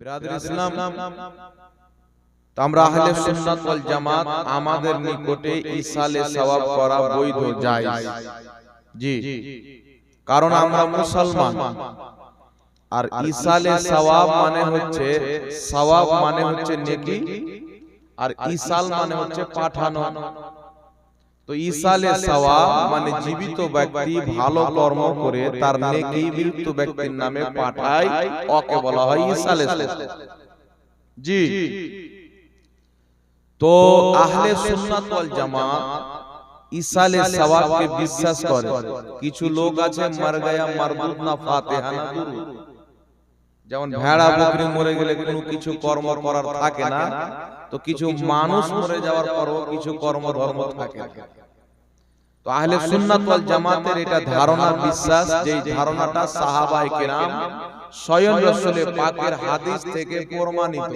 বিরাদর ইসলাম। আমরা আহলে সুন্নাত ওয়াল জামাত আমাদের নিকটে ইসালে সওয়াব করা বৈধ জায়েজ। জি। কারণ আমরা মুসলমান। আর ইসালে সওয়াব মানে হচ্ছে সওয়াব মানে হচ্ছে নেকি আর ইসাল মানে হচ্ছে পাঠানো। তো ইসালে সওয়াব মানে জীবিত ব্যক্তি ভালো কর্ম করে তার নেকি মৃত্যু ব্যক্তির নামে পাঠায় ওকে বলা হয় ইসালে। জি। তো আহলে সুন্নাত ওয়াল জামাত ইসালে সওয়াবকে বিশ্বাস করে। কিছু লোক আছে মার গয়া মারবুত না ফাতিহা না যেমন ভেড়া বকরি মরে গেলে কোনো কিছু কর্ম করার থাকে না। তো কিছু মানুষ মরে যাওয়ার পরও কিছু কর্ম ধর্ম থাকে না। তো আহলে সুন্নাত ওয়াল জামাতের এটা ধারণা বিশ্বাস যে ধারণাটা সাহাবায়ে কেরাম স্বয়ং রাসূলে পাকের হাদিস থেকে প্রমাণিত।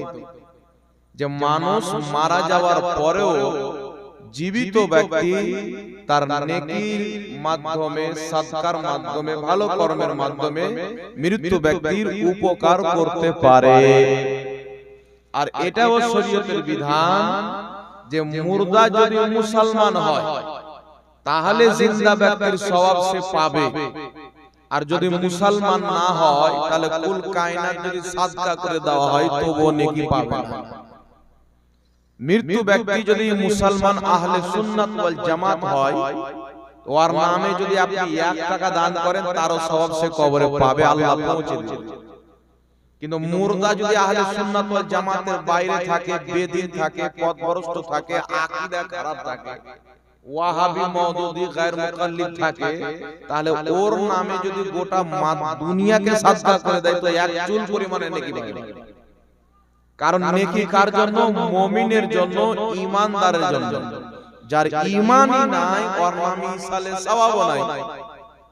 যে মানুষ মারা যাওয়ার পরেও জীবিত ব্যক্তি তার নেকির মাধ্যমে সৎকার মাধ্যমে ভালো কর্মের মাধ্যমে মৃত্যু ব্যক্তির উপকার করতে পারে। আর এটাও শরীয়তের বিধান যে মুর্দা যদি মুসলমান হয় তাহলে জিন্দা ব্যক্তির স্বভাব সে পাবে। আর যদি মুসলমান না হয় তাহলে কুল কায়নাত যদি সাদকা করে দেওয়া হয় তবুও নেকি পাবে। না মৃত্যু ব্যক্তি যদি মুসলমান আহলে সুন্নাত ওয়াল জামাত হয় তো ওর নামে যদি আপনি এক টাকা দান করেন তারও স্বভাব সে কবরে পাবে আল্লাহ পৌঁছে দিবে। কিন্তু মুর্দা যদি আহলে সুন্নাত ওয়াল জামাতের বাইরে থাকে বেদিন থাকে পথভ্রষ্ট থাকে আকীদা খারাপ থাকে। ওয়াহাবি মওদুদি গায়র মুকাল্লিদ থাকে তাহলে ওর নামে যদি গোটা মা- দুনিয়াকে সাজদা করে দেয় তো এক চুল পরিমাণে নেকি পাবে না। কারণ নেকি কার জন্য মুমিনের জন্য ঈমানদারের জন্য যার ঈমানই নাই ওর নামে ইসালে সওয়াবও নাই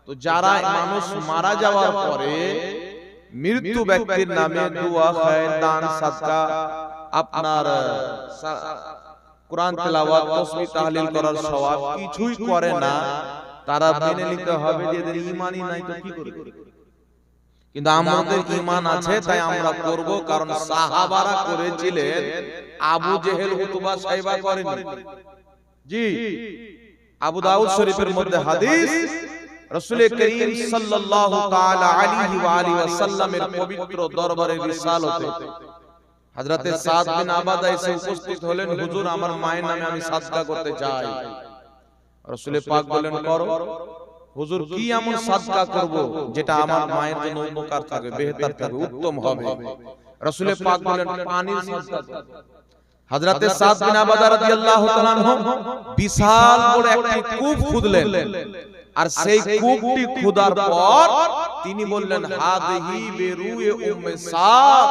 তো যারা মানুষ মারা যাওয়ার পরে মৃত্যু ব্যক্তির নামে দোয়া খায় দান সাদকা আপনার সা- কোরআন তেলাওয়াত তাসবিহ তাহলিল করার সওয়াব কিছুই করে না। তারা মেনে নিতে হবে যে এদের ঈমানই নাই তো কি করবে? কিন্তু আমাদের ঈমান আছে তাই আমরা করব কারণ সাহাবারা করেছিলেন আবু জেহেল উতবা সাইবা করেনি জি। আবু দাউদ শরীফের মধ্যে হাদিস রাসূল করিম সাল্লাল্লাহু তাআলা আলাইহি ওয়া আলিহি ওয়াসাল্লামের পবিত্র দরবারে রিসালতে। হযরতে সাদ বিন আবাদা এসে উপস্থিত হলেন হুজুর আমার মায়ের নামে আমি সাদকা করতে চাই রাসূল পাক বলেন করো হুজুর কি এমন সাদকা করব যেটা আমার মায়ের জন্য উপকার থাকবে বেহতর থাকবে উত্তম হবে রাসূল পাক বলেন পানির সাদকা করো। হযরতে সাদ বিন আবাদা রাদিয়াল্লাহু তাআলা আনহু বিশাল বড় একটি কূপ খুদলেন আর সেই কূপটি খোদার পর তিনি বললেন হাদিহি বেরুয়ে উম্মে সাদ।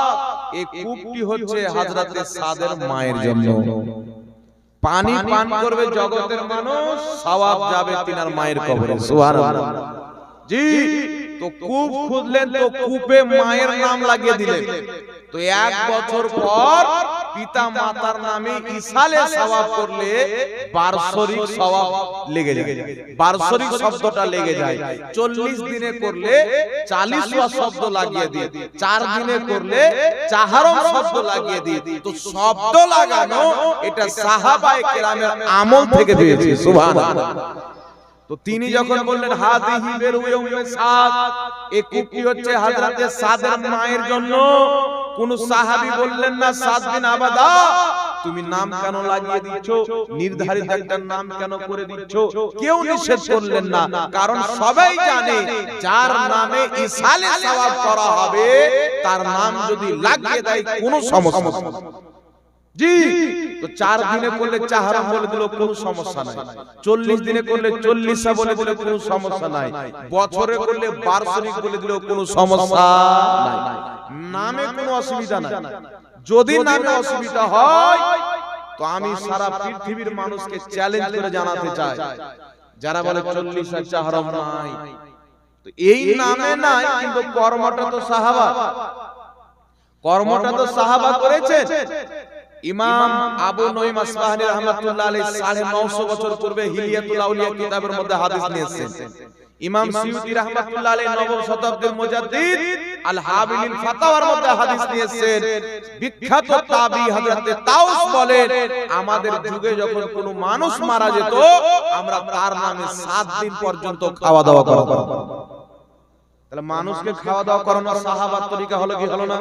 এই কূপটি হচ্ছে হযরতে সাদের মায়ের জন্য। পানি পান করবে জগতের মানুষ সওয়াব যাবে তিনার মায়ের কবরে। সুবহানাল্লাহ। জি তো কূপ খুদলেন তো কূপে মায়ের নাম লাগিয়ে দিলেন। তো এক বছর পর পিতা মাতার নামে ইসালে সওয়াব করলে বার্ষরিক সওয়াব লেগে যায়। বার্ষরিক শব্দটা লেগে যায়। চল্লিশ দিনে করলে চালিশ শব্দ লাগিয়ে দিয়ে। চার দিনে করলে চাহারম শব্দ লাগিয়ে দিয়ে। তো শব্দ লাগানো এটা সাহাবায়ে কেরামের আমল থেকে পেয়েছি সুবহানাল্লাহ। তো তিনি যখন বললেন হাদিহি বেরুয়ে উম্মে সাদ। এই কূপটি হচ্ছে হযরতে সাদের মায়ের জন্য কোন সাহাবি বললেন না সাত দিন আবাদা। তুমি নাম কেন লাগিয়ে দিচ্ছ নির্ধারিত একটা নাম কেন করে দিচ্ছ? কেউ নিষেধ করলেন না। কারণ সবাই জানে যার নামে ইসালে সওয়াব করা হবে তার নাম যদি লাগিয়ে দেয় কোনো সমস্যা। জি তো চার দিনে করলে চাহারাম বলে দিল কোনো সমস্যা নাই। চল্লিশ দিনে করলে চল্লিশা বলে দিলে কোনো সমস্যা নাই। বছরে করলে বার্ষিক বলে দিলেও কোনো সমস্যা নাই। নামে কোনো অসুবিধা নাই। যদি নামে অসুবিধা হয় তো আমি সারা পৃথিবীর মানুষকে চ্যালেঞ্জ করে জানাতে চাই। যারা বলে চল্লিশ আর চাহারাম নাই। তো এই নামে নাই কিন্তু কর্মটা তো সাহাবা। কর্মটা তো সাহাবা করেছে ইমাম আবু নঈম আসবাহানি রাহমাতুল্লাহ আলাইহি 950 বছর পূর্বে হিলিয়াতুল আউলিয়া কিতাবের মধ্যে হাদিস নিয়ে এসেছেন ইমাম সিউতি রাহমাতুল্লাহ আলাইহি নবম শতাব্দীর মুজাদ্দিদ আল হাবিলিল ফাতাওয়ার মধ্যে হাদিস নিয়েছেন বিখ্যাত তাবি হযরতে তাউস বলেন আমাদের যুগে যখন কোনো মানুষ মারা যেত আমরা তার নামে 7 দিন পর্যন্ত খাওয়া দাওয়া করতাম। তাহলে মানুষকে খাওয়া দাওয়া সাহাবার তরিকা হলো কি হলো না?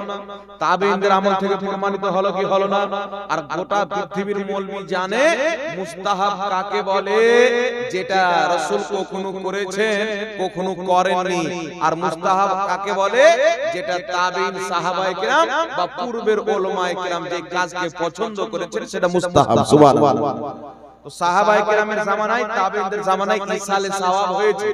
তাবেইনদের আমল থেকে প্রমাণিত হলো কি হলো না? আর গোটা পৃথিবীর মৌলবি জানে মুস্তাহাব কাকে বলে? যেটা রাসূল কখনো করেছেন কখনো করেননি। আর মুস্তাহাব কাকে বলে? যেটা তাবেইন সাহাবায়ে কেরাম বা পূর্বের উলামায়ে কেরাম যে কাজকে পছন্দ করেছেন সেটা মুস্তাহাব। সুবহানাল্লাহ। তো সাহাবায়ে কেরামের জামানায় তাবেঈনদের জামানায় ইসালে সওয়াব হয়েছে।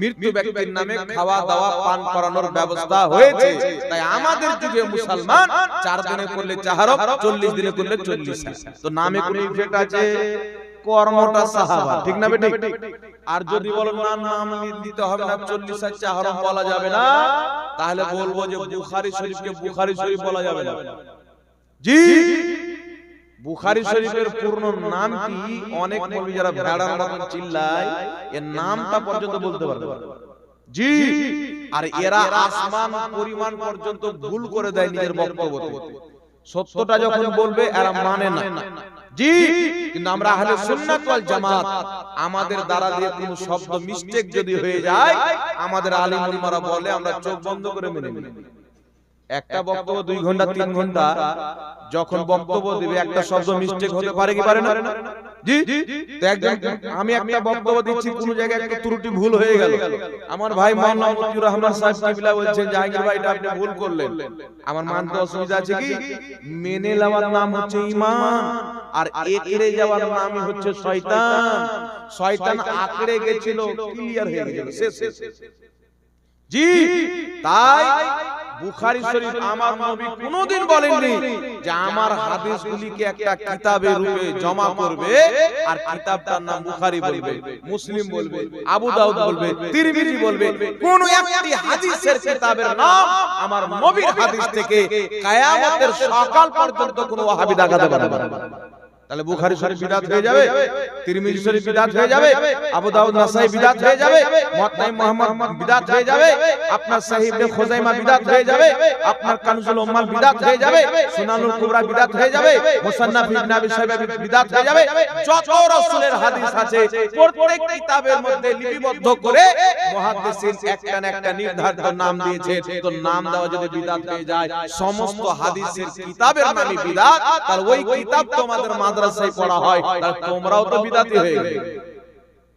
মৃত্যু ব্যক্তির নামে খাওয়া দাওয়া পান করানোর ব্যবস্থা হয়েছে। তাই আমাদের যুগে মুসলমান চার দিনে করলে চাহার 40 দিনে করলে 40 তো নামে কোনো ইফেক্ট আছে কর্মটা সাহাবা। ঠিক না বেটি আর যদি বলো না নাম দিতে হবে না 40 আর চাহারম বলা যাবে না। তাহলে বলব যে বুখারী শরীফকে বুখারী শরীফ বলা যাবে না। জি। বুখারী শরীফের পূর্ণ নাম কি অনেক মৌলবি যারা ভেড়ার মতন চিল্লায় এর নামটা পর্যন্ত বলতে পারবে। জি! আর এরা আসমান পরিমাণ পর্যন্ত ভুল করে দেয় নিজের বক্তব্যতে সত্যটা যখন বলবে এরা মানে না। জি! কিন্তু আমরা আহলে সুন্নাত ওয়াল জামাত আমাদের দ্বারা দিয়ে কোনো শব্দ মিস্টেক যদি হয়ে যায় আমাদের আলিম উলমারা বলে আমরা চোখ বন্ধ করে মেনে নিই। একটা বক্তব্য দুই ঘণ্টা তিন ঘণ্টা যখন বক্তব্য দিবে একটা শব্দ মিস্টেক হতে পারে কি পারে না? জি? একজন আমি একটা বক্তব্য দিচ্ছি কোন জায়গায় একটা ত্রুটি ভুল হয়ে গেল। আমার ভাই মাওলানা মতিউর রহমান সাহেব কিবলা বলছেন জাহাঙ্গীর ভাই এটা আপনি ভুল করলেন। আমার মানতে অসুবিধা আছে কি? মেনে নেওয়ার নাম হচ্ছে ঈমান আর যাওয়ার নামই হচ্ছে শয়তান। শয়তান। আকড়ে গেছিল ক্লিয়ার হয়ে গেছিল শেষ শেষ জি তাই বুখারী শরীফ আমার নবী কোনোদিন বলেননি যে আমার হাদিসগুলিকে একটা কিতাবের রূপে জমা করবে আর কিতাবটার নাম বুখারী বলবে মুসলিম বলবে আবু দাউদ বলবে তিরমিজি বলবে কোন একটি হাদিসের কিতাবের নাম আমার নবীর হাদিস থেকে কিয়ামতের সকাল পর্যন্ত কোনো ওয়াহাবি দেখাতে পারবে না। তাহলে বুখারী শরীফ বিদাত হয়ে যাবে তিরমিজি শরীফ বিদাত হয়ে যাবে আবু দাউদ নাসাই বিদাত হয়ে যাবে মুয়াত্তাই মুহাম্মদ বিদাত হয়ে যাবে আপনার সহিহ ইবনে খুজাইমা বিদাত হয়ে যাবে আপনার কানজুল উম্মাল বিদাত হয়ে যাবে সুনানুল কুবরা বিদাত হয়ে যাবে মুসান্নাফ ইবনে আবি শাইবা বিদাত হয়ে যাবে যত রাসূলের হাদিস আছে প্রত্যেক কিতাবের মধ্যে লিপিবদ্ধ করে মুহাদ্দিসিন একটা না একটা নির্ধারিত নাম দিয়েছে তো নাম দেওয়া যদি বিদাত হয়ে যায় সমস্ত হাদিসের কিতাবের নামই বিদাত তাহলে ওই কিতাব তোমাদের মাদ্রাসায় পড়া হয় তাহলে তোমরাও তো বিদাতি হয়ে গেলে।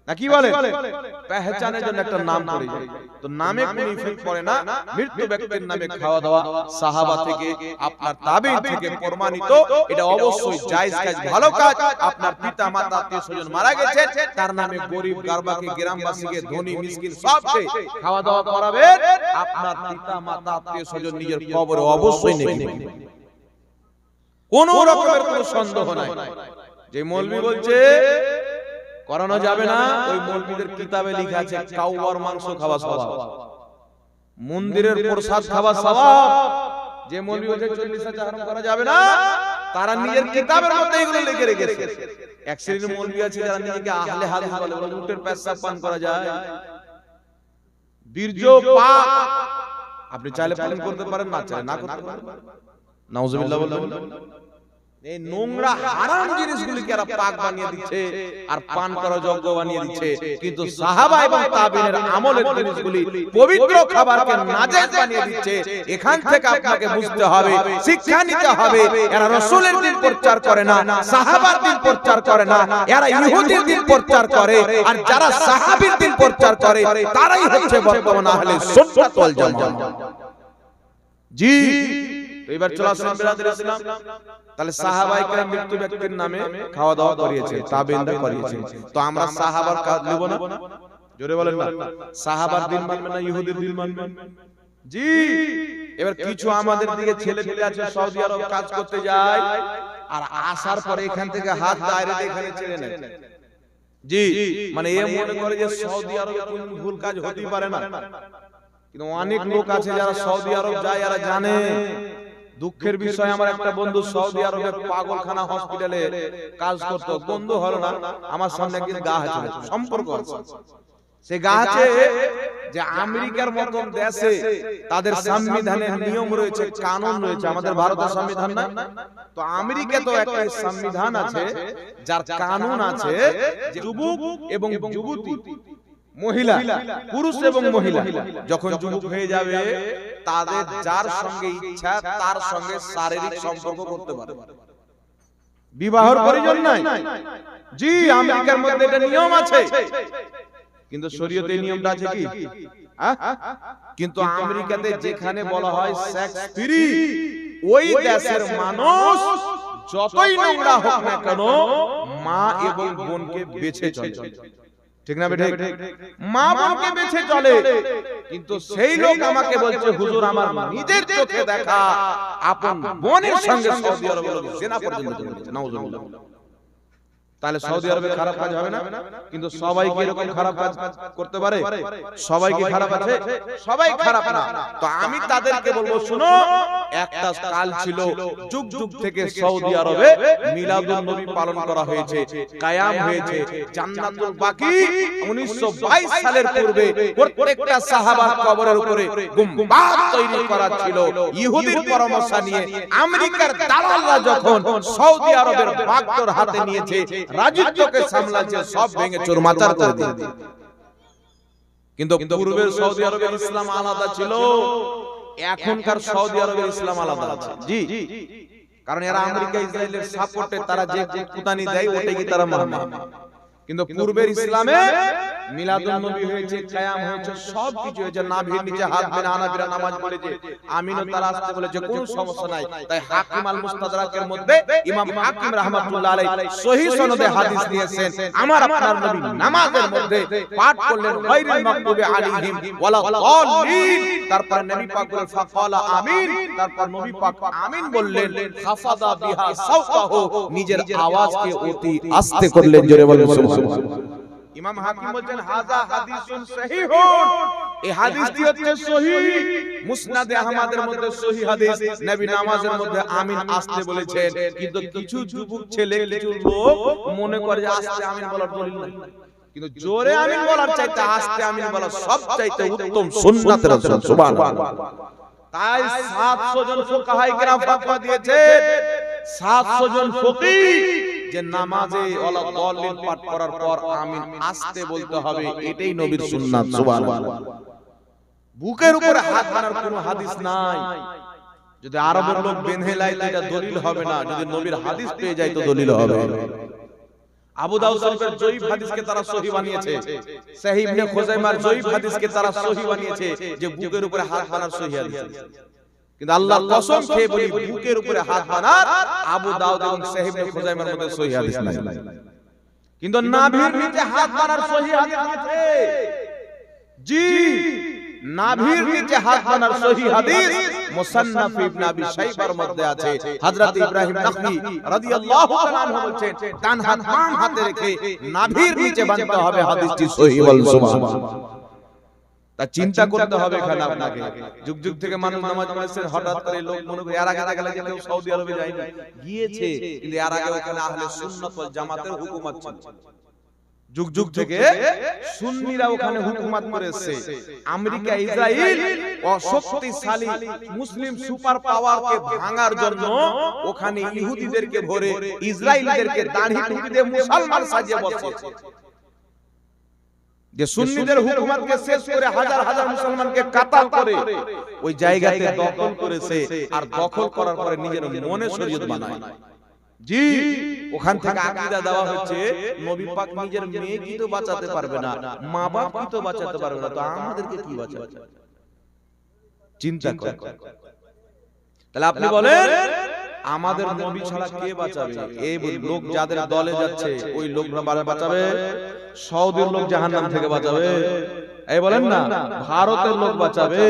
না কি বলে? পেহচানের জন্য একটা নাম যায়। তো নামে কোনো ইফেক্ট পড়ে না মৃত্যু ব্যক্তির নামে খাওয়া দাওয়া সাহাবা থেকে আপনার তাবিঈন থেকে প্রমাণিত। এটা অবশ্যই জায়েজ কাজ। ভালো কাজ। আপনার পিতা মাতা আত্মীয় স্বজন মারা গেছে তার নামে গরিব গারবাকে গ্রামবাসীকে ধনী মিসকিন সবকে খাওয়া দাওয়া করাবেন। আপনার পিতা মাতা আত্মীয় স্বজন নিজের কবরে অবশ্যই নেবে কোন রকমের কোনো সন্দেহ নাই। যে মৌলবি বলছে করানো যাবে না ওই মৌলবীদের কিতাবে লেখা আছে কাউয়ার মাংস খাওয়া স্বভাব। মন্দিরের প্রসাদ খাওয়া স্বভাব। যে মৌলবি বলছে চল্লিশ হাজার করা যাবে না। তারা নিজের কিতাবের মধ্যে এগুলো লিখে রেখেছে। এক শ্রেণির মৌলবি আছে যারা নিজেকে আহলে হাদিস বলে বলে উটের পেশাব পান করা যায়। বীর্য পাক। আপনি চাইলে পালন করতে পারেন না চাইলে না করতে পারেন। নাউজুবিল্লাহ বললেন এই নোংরা হারাম জিনিসগুলিকে এরা পাক বানিয়ে দিচ্ছে আর পান করা যোগ্য বানিয়ে দিচ্ছে। কিন্তু সাহাবা এবং তাবিনের আমলের জিনিসগুলি পবিত্র খাবারকে নাজায়েজ বানিয়ে দিচ্ছে। এখান থেকে আপনাকে বুঝতে হবে শিক্ষা নিতে হবে এরা রাসূলের দিন প্রচার করে না সাহাবার দিন প্রচার করে না এরা ইহুদির দিন প্রচার করে আর যারা সাহাবীর দিন প্রচার করে তারাই হচ্ছে বর্তমান আহলে সুন্নাত ওয়াল জামাত। জি তো এবার চলে আসলাম। বিরাদের ইসলাম তাহলে সাহাবাই কেরাম মৃত্যু ব্যক্তির নামে খাওয়া দাওয়া করিয়েছে তাবেইনরা করিয়েছে তো আমরা সাহাবার কাজ নেব না? জোরে বলেন না। সাহাবার দিন মানবে না ইহুদির দিন মানবে। জি! এবার কিছু আমাদের দিকে ছেলে পেলে আছে সৌদি আরব কাজ করতে যায়। আর আসার পরে এখান থেকে হাত ডাইরেক্ট এখানে ছেড়ে নেয় জি! মানে এ মনে করে যে সৌদি আরবে কোন ভুল কাজ হতেই পারে না। কিন্তু অনেক লোক আছে যারা সৌদি আরব যায় এরা জানে দুঃখের বিষয় আমার একটা বন্ধু সৌদি আরবের পাগলখানা হসপিটালে কাজ করতো। বন্ধু হলো না আমার সামনে একদিন গা হয়েছিল সম্পর্ক আছে। সে গাছে যে আমেরিকার মতন দেশে তাদের সংবিধানের নিয়ম রয়েছে কানুন রয়েছে আমাদের ভারতের সংবিধান না তো আমেরিকা তো একটা সংবিধান আছে যার কানুন আছে যুবক এবং যুবতী। মহিলা পুরুষ এবং মহিলা। যখন যুবক হয়ে যাবে তাদের যার সঙ্গে ইচ্ছা তার সঙ্গে শারীরিক সম্পর্ক করতে পারে। বিবাহর প্রয়োজন নাই। জি আমেরিকার মধ্যে এটা নিয়ম আছে। কিন্তু শরীয়তে নিয়মটা আছে কি? কিন্তু আমেরিকাতে যেখানে বলা হয় সেক্স ফ্রি ওই দেশের মানুষ যতই নোংরা হোক না কেন মা এবং বোনকে বেছে চলে। ঠিক না বেটে মা বাপকে বেছে চলে কিন্তু সেই লোক আমাকে বলছে হুজুর আমার নিজের চোখে দেখা আপন বোনের সঙ্গে সৌদি আরবে জেনা পর্যন্ত নাউজুবিল্লাহ তাহলে সৌদি আরবে খারাপ কাজ হবে না? কিন্তু সবাই কি এরকম খারাপ কাজ করতে পারে? সবাই কি খারাপ আছে? সবাই খারাপ না। তো আমি তাদেরকে বলব শুনো একটা কাল ছিল যুগ যুগ থেকে সৌদি আরবে মিলাদুন নবী পালন করা হয়েছে। কায়াম হয়েছে জান্নাতুল বাকি 1922 সালের পূর্বে প্রত্যেকটা সাহাবার কবরের উপরে গুম্বাদ তৈরি করা ছিল। ইহুদির পরামর্শ নিয়ে আমেরিকার দালালরা যখন সৌদি আরবের বাগদর হাতে নিয়েছে রাজত্বকে সামলাচ্ছে সব ভেঙে চোরমাচার করে দিয়ে কিন্তু সৌদি ইসলাম আলাদা ছিল, এখনকার সৌদি আরবের ইসলাম আলাদা আছে। জি কারণ এরা আমেরিকা, ইসরায়েলের সাপোর্টে তারা যে যে কুতানি দেয়, ওটাই কি তারা মানে কিন্তু পূর্বের ইসলামে নিজের আওয়াজকে অতি আস্তে করলেন জোরে বলেন ইমাম হাকিম বলছেন হাজা হাদিসুন সহিহুন এই হাদিসটি হচ্ছে সহিহ। মুসনাদে আহমদের মধ্যে সহিহ হাদিস। নবী নামাজের মধ্যে আমিন আসতে বলেছেন। কিন্তু কিছু যুবক ছেলে কিছু লোক মনে করে যে আসতে আমিন বলার দলিল নাই। কিন্তু জোরে আমিন বলার চাইতে আস্তে আমিন বলা সব চাইতে উত্তম সুন্নাতের রাসূল সুবহানাল্লাহ। তাই 700 জন ফুকাহায়ে কেরাম ফতোয়া দিয়েছেন 700 জন ফকিহ যে নামাজে দলিল পাঠ করার পর আমিন আস্তে বলতে হবে এটাই নবীর সুন্নাত সুবহানাল্লাহ। বুকের উপরে হাত মারার কোনো হাদিস নাই। যদি আরবের লোক বেঁধে লাই এটা দলিল হবে না। যদি নবীর হাদিস পেয়ে যায় তো দলিল হবে। আবু দাউদ শরীফের জয়ীফ হাদিসকে তারা সহিহ বানিয়েছে। সহিহ ইবনে খুজাইমার জয়ীফ হাদিসকে তারা সহিহ বানিয়েছে যে বুকের উপরে হাত মারার সহিহ হাদিস। কিন্তু আল্লাহ কসম খেয়ে বলি বুকের উপরে হাত বানার আবু দাউদ এবং সহিহ ইবনে খুজাইমার মধ্যে সহিহ হাদিস নাই। কিন্তু নাভির নিচে হাত বানার সহিহ হাদিস আছে। জি নাভির নিচে হাত বানার সহিহ হাদিস মুসান্নাফ ইবনে আবি শাইবার মধ্যে আছে। হযরত ইব্রাহিম নাখি রাদিয়াল্লাহু তাআলা আনহু বলছেন ডান হাত বাম হাতে রেখে নাভির নিচে বাঁধতে হবে হাদিসটি সহিহ বল সুবহানাল্লাহ তা চিন্তা করতে হবে এখানে আপনাকে। যুগ যুগ থেকে মানুষ নামাজ পড়েছে হঠাৎ করে লোক মনে করে এর আগে দেখা গেল কেউ সৌদি আরবে যায়নি। গিয়েছে কিন্তু এর আগে ওখানে আহলে সুন্নাত ওয়াল জামাতের হুকুমত ছিল। যুগ যুগ থেকে সুন্নিরা ওখানে হুকুমত করেছে। আমেরিকা ইসরায়েল অশক্তিশালী মুসলিম সুপার পাওয়ারকে ভাঙার জন্য ওখানে ইহুদিদেরকে ভরে ইসরায়েলিদেরকে দাড়ি টুপি দিয়ে মুসলমান সাজিয়ে বসিয়েছে যে সুন্নিদের হুকুমতকে শেষ করে হাজার হাজার মুসলমানকে কাতাল করে ওই জায়গাতে দখল করেছে আর দখল করার পরে নিজের মনে শরীয়ত বানায়। জি ওখান থেকে আকীদা দেওয়া হচ্ছে নবী পাক নিজের মেয়ে কি তো বাঁচাতে পারবে না মা বাপ কি তো বাঁচাতে পারবে না তো আমাদেরকে কি বাঁচাবে? চিন্তা কর। তাহলে আপনি বলেন আমাদের নবী ছাড়া কে বাঁচাবে? এই লোক যাদের দলে যাচ্ছে ওই লোকরা বাঁচাবে? সৌদির লোক জাহান্নাম থেকে বাঁচাবে? এই বলেন না ভারতের লোক বাঁচাবে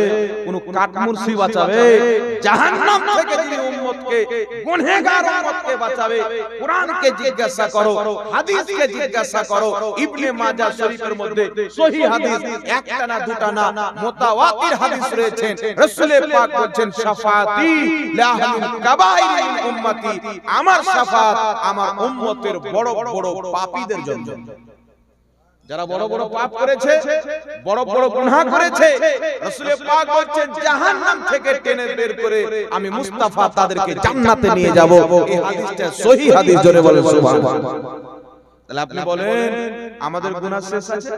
কোন কাঠমুরসি বাঁচাবে জাহান্নাম থেকে যিনি উম্মতকে, গুনাহগার উম্মতকে বাঁচাবে। জিজ্ঞাসা করো, হাদিসকে জিজ্ঞাসা করো। ইবনে মাজাহ শরীফের মধ্যে হাদিস, একটা না না মুতাওয়াতির হাদিস রয়েছে। রাসূল পাক বলেন শাফাতি কাবাইর উম্মতি। আমার শাফাত আমার উম্মতের বড় বড় পাপীদের জন্য। যারা বড় বড় পাপ করেছে বড় বড় গুনাহ করেছে রাসূল পাক বলছেন জাহান্নাম থেকে টেনে বের করে আমি মুস্তাফা তাদেরকে জান্নাতে নিয়ে যাব। এই হাদিসটা সহিহ হাদিস জোরে বলেন সুবহানাল্লাহ। তাহলে আপনি বলেন আমাদের গুনাহ শেষ আছে?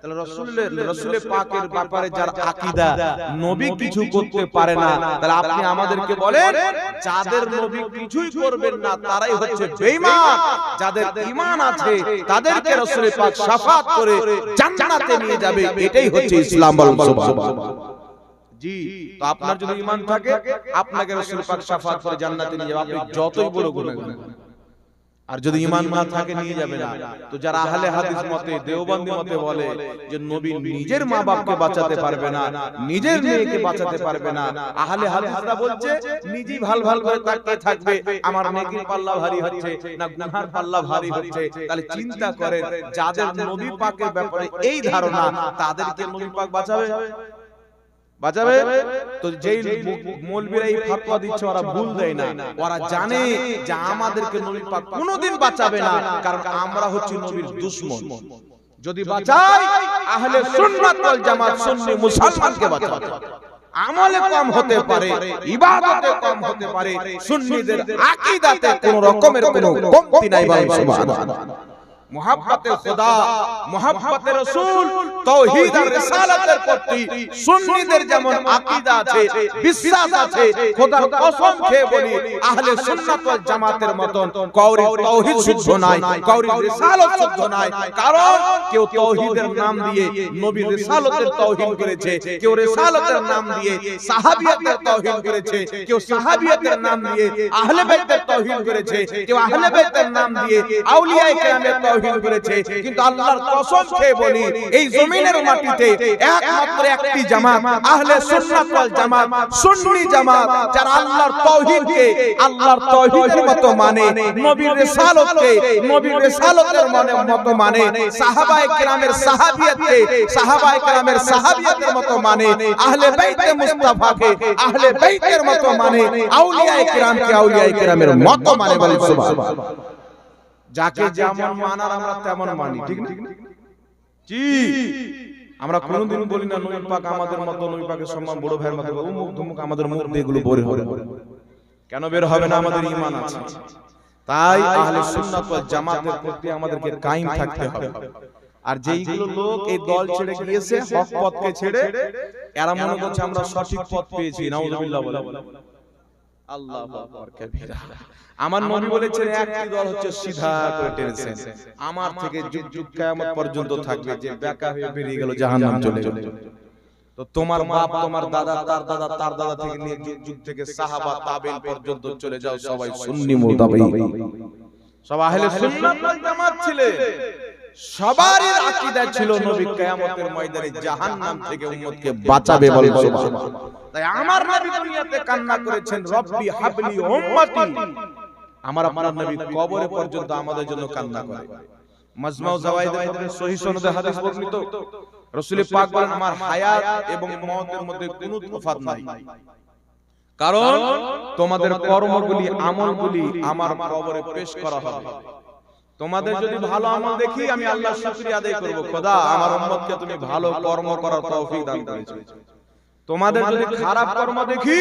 তাহলে রসুলের রসুলের পাকের ব্যাপারে যার আকীদা নবী কিছু করতে পারে না। তাহলে আপনি আমাদেরকে বলেন যাদের নবী কিছুই করবেন না তারাই হচ্ছে বেঈমান। যাদের ঈমান আছে তাদেরকে রসুলের পাক শাফাত করে জান্নাতে নিয়ে যাবে। এটাই হচ্ছে ইসলাম বলুন সুবহানাল্লাহ জি তো আপনার যদি ঈমান থাকে আপনাকে রসুল পাক শাফাত করে জান্নাতে নিয়ে যাবে। আপনি যতই বড় গুনাহগার আর যদি ইমান না থাকে নিয়ে যাবে না। তো যারা আহলে হাদিস মতে দেওবন্দি মতে বলে যে নবী নিজের মা বাপকে বাঁচাতে পারবে না নিজের মেয়েকে বাঁচাতে পারবে না। আহলে হাদিসরা বলছে নিজেই ভালো ভালো করে তাকিয়ে থাকবে আমার নেকির পাল্লা ভারী হচ্ছে না গুনহার পাল্লা ভারী হচ্ছে। তাহলে চিন্তা করেন যাদের নবী পাকের ব্যাপারে এই ধারণা তাদেরকে নবী পাক বাঁচাবে? বাঁচাবে তো যেই মৌলবীরা এই ফাতোয়া দিচ্ছে ওরা ভুল দেয় না। ওরা জানে যে আমাদেরকে নবী পাক কোনোদিন বাঁচাবে না কারণ আমরা হচ্ছি নবীর দুশমন। যদি বাঁচাই আহলে সুন্নাত ওয়াল জামাত সুন্নি মুসলমানকে বাঁচাবে। আমলে কম হতে পারে ইবাদতে কম হতে পারে সুন্নিদের আকীদাতে কোনো রকমের কোনো কমতি নাই বলেন সুবহানাল্লাহ। মোহাব্বতে খোদা মোহাব্বতে রসুল তৌহিদ আর রিসালাতের প্রতি সুন্নিদের যেমন আকীদা আছে বিশ্বাস আছে খোদার কসম খেয়ে বলি আহলে সুন্নাত ওয়াল জামাতের মতন কওরি তৌহিদ শুদ্ধ নাই কওরি রিসালাত শুদ্ধ নাই কারণ কেউ তৌহিদের নাম দিয়ে নবীর রিসালাতের তৌহিদ করেছে কেউ রিসালাতের নাম দিয়ে সাহাবিয়াতের তৌহিদ করেছে কেউ সাহাবিয়াতের নাম দিয়ে আহলে বাইতের করেছে কেউ আহলে বাইতের নাম দিয়ে আউলিয়া কেরামের তৌহিদ করেছে কিন্তু আল্লাহর কসম খেয়ে বলি এই জমিনের মাটিতে একমাত্র একটি জামাত আহলে সুন্নাত ওয়াল জামাত সুন্নি জামাত যারা আল্লাহর তৌহিদকে আল্লাহর তৌহিদের মতো মানে নবীর রিসালাতকে নবীর রিসালাতের মানে মতো মানে সাহাবায়ে কেরামের সাহাবিয়াতকে সাহাবায়ে কেরামের সাহাবিয়াতের মতো মানে আহলে বাইতে মুস্তাফাকে আহলে বাইতের মতো মানে আউলিয়ায়ে কেরামকে আউলিয়ায়ে কেরামের মতো মানে বলেন সুবহানাল্লাহ। যাকে যেমন মানার আমরা তেমন মানি ঠিক না? জি। আমরা কোনোদিন বলি না নবী পাক আমাদের মতো নবী পাকের সম্মান বড় ভাইয়ের মতো ধুমুক আমাদের মুখ দিয়ে এগুলো বের হবে কেন বের হবে না আমাদের ঈমান আছে? তাই আহলে সুন্নাত ওয়াল জামাতের প্রতি আমাদেরকে কায়েম থাকতে হবে। আর যেইগুলো লোক এই দল ছেড়ে গিয়েছে হক পথকে ছেড়ে এরা মনে করছে আমরা সঠিক পথ পেয়েছি নাউজুবিল্লাহ বলে। আল্লাহু আকবার কবিরা। আমার নবী বলেছেন একটি দল হচ্ছে সিধা করে টেনেছেন। আমার থেকে যুগ যুগ কিয়ামত পর্যন্ত থাকবে যে বেকা হয়ে বেরিয়ে গেল জাহান্নাম চলে যাবে তো তোমার বাপ তোমার দাদা তার দাদা তার দাদা থেকে নিয়ে যুগ যুগ থেকে সাহাবা পর্যন্ত চলে যাও সবাই সুন্নি মুতাবাই সব আহলে সুন্নাত ওয়াল জামাত ছিলেন সবারই আকীদা ছিল নবী কিয়ামতের ময়দানে জাহান্নাম থেকে উম্মতকে বাঁচাবে বলেন সুবহানাল্লাহ। তাই আমার নবী দুনিয়াতে কান্না করেছেন রব্বি হাবলি উম্মতি। আমার আপনার নবী কবরে পর্যন্ত আমাদের জন্য কান্না করে। মাজমাউ জাওয়াইদের মধ্যে সহিহ সনদে হাদিস বর্ণিত রাসূল পাক বলেন আমার হায়াত এবং মওতের মধ্যে কোনো তফাৎ নাই। কারণ তোমাদের কর্মগুলি আমলগুলি আমার কবরে পেশ করা হবে। তোমাদের যদি ভালো আমল দেখি আমি আল্লাহর শুকরিয়া আদায় করব। খোদা আমার উম্মতকে তুমি ভালো কর্ম করার তৌফিক দান করেছ। তোমাদের যদি খারাপ কর্ম দেখি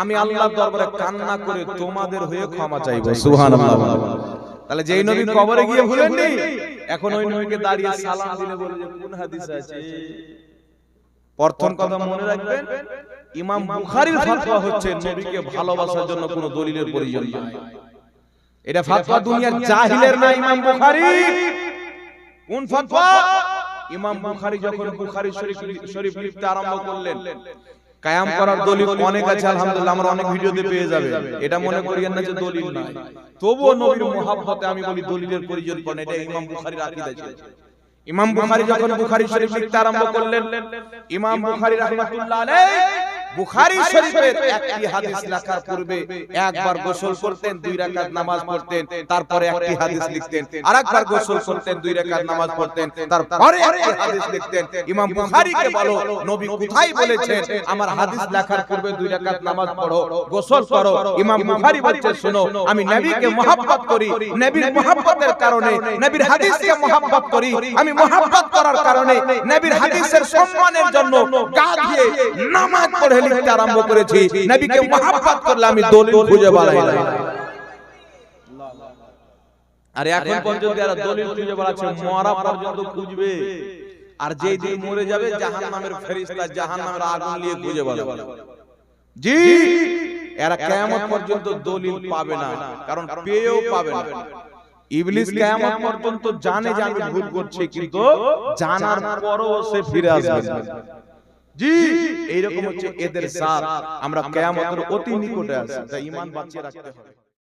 আমি আল্লাহর দরবারে কান্না করে তোমাদের হয়ে ক্ষমা চাইব। সুবহানাল্লাহ। তাহলে যেই নবী কবরে গিয়ে ভুলেননি এখন ওই নবীকে দাঁড়িয়ে সালাম দিলে বলে যে কোন হাদিস আছে? প্রথম কথা মনে রাখবেন ইমাম বুখারীর ফতোয়া হচ্ছে নবীকে ভালোবাসার জন্য কোনো দলিলের প্রয়োজন নাই এটা ফতোয়া দুনিয়ার জাহিলের না ইমাম বুখারী। কোন ফতোয়া ইমাম বুখারী যখন বুখারী শরীফ শরীফ লিখতে আরম্ভ করলেন। কায়াম করার দলিল অনেক আছে আলহামদুলিল্লাহ আমরা অনেক ভিডিওতে পেয়ে যাবে। এটা মনে করিয়েন না যে দলিল নাই। তবুও নবীর মোহাব্বতে আমি বলি দলিলের প্রয়োজন পড়ে এটা ইমাম বুখারীর আকীদা ছিল। ইমাম বুখারী যখন বুখারী শরীফ লিখতে আরম্ভ করলেন ইমাম বুখারী রাহমাতুল্লাহ আলাইহি। বুখারী শরীফের একটি হাদিস লেখার পূর্বে একবার গোসল করতেন দুই রাকাত নামাজ পড়তেন তারপরে একটি হাদিস লিখতেন আরেকবার গোসল করতেন দুই রাকাত নামাজ পড়তেন তারপরে একটি হাদিস লিখতেন। ইমাম বুখারীকে বলো নবী কোথায় বলেছেন? আমার হাদিস লেখার পূর্বে দুই রাকাত নামাজ পড়ো গোসল করো। ইমাম বুখারী বলছে শুনো আমি নবীকে মহব্বত করি নবীর মহব্বতের কারণে নবীর হাদিসকে মহব্বত করি আমি মহব্বত করার কারণে নবীর হাদিসের সম্মানের জন্য গা দিয়ে নামাজ পড়ে লিখতে আরম্ভ করেছি। নবীকে মহব্বত করলে আমি দলিল খুঁজে বাড়াই না আর এখন পর্যন্ত এরা দলিল খুঁজে বেড়াচ্ছে মরা পর্যন্ত খুঁজবে। আর যেই দিন মরে যাবে জাহান্নামের ফেরেশতা জাহান্নামের আগুন নিয়ে খুঁজে বেড়াবে। জি! এরা কিয়ামত পর্যন্ত দলিল পাবে না কারণ পেয়েও পাবে না। ইবলিস কিয়ামত পর্যন্ত জানে যে আমি ভুল করছি কিন্তু জানার পরও সে ফিরে আসবে না। জি এইরকম হচ্ছে এদের সাথ আমরা কেয়ামতের অতি নিকটে আছি তাই ইমান বাঁচিয়ে রাখতে হবে।